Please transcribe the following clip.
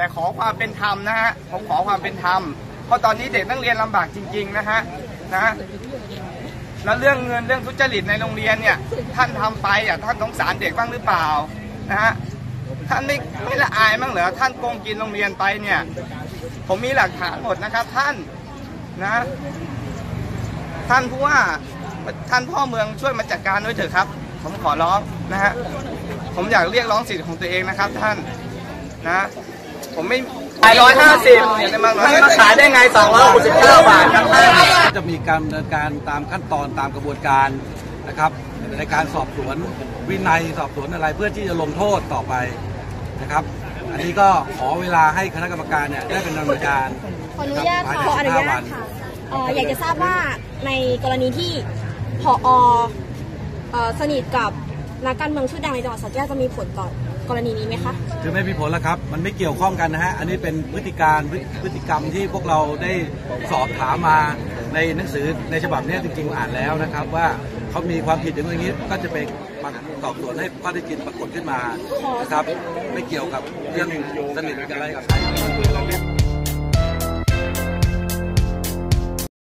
แต่ขอความเป็นธรรมนะฮะผมขอความเป็นธรรมเพราะตอนนี้เด็กนักเรียนลำบากจริง ๆ นะฮะนะแล้วเรื่องเงินเรื่องทุจริตในโรงเรียนเนี่ย ท่านทำไปอะท่านสงสารเด็กบ้างหรือเปล่านะฮะท่านไม่ไม่ละอายมั้างเหรอท่านโกงกินโรงเรียนไปเนี่ย ผมมีหลักฐานหมดนะครับ ท่านนะ ท่านผู้ว่าท่านพ่อเมืองช่วยมาจัดการด้วยเถอะครับ ผมขอร้องนะฮะผมอยากเรียกร้องสิทธิ์ของตัวเองนะครับ ท่านนะ ผมไม่ขายร้อยห้าสิบเนี่ยมามาขายได้ไงสองร้อยหกสิบเก้าบาทครับท่านก็จะมีการดำเนินการตามขั้นตอนตามกระบวนการนะครับในการสอบสวนวินัยสอบสวนอะไรเพื่อที่จะลงโทษต่อไปนะครับ อันนี้ก็ขอเวลาให้คณะกรรมการเนี่ยได้เป็นดำเนินการขออนุญาตภายค่ะในขออนุญา15วัตนค่ะเอ่ออยากจะทราบว่าในกรณีที่ผอเอ่อสนิทกับ นักการเมืองชื่อดังในจังหวัดสระแก้วจะมีผลต่อกรณีนี้ไหมคะ คือไม่มีผลแล้วครับ มันไม่เกี่ยวข้องกันนะฮะ อันนี้เป็นพฤติการพฤติกรรมที่พวกเราได้สอบถามมาในหนังสือในฉบับนี้จริงๆอ่านแล้วนะครับ ว่าเขามีความผิดอย่างนี้ก็จะไปมาสอบสวนให้ข้อเท็จจริงปรากฏขึ้นมานะครับ ไม่เกี่ยวกับเรื่องสนิทกันอะไรกับใคร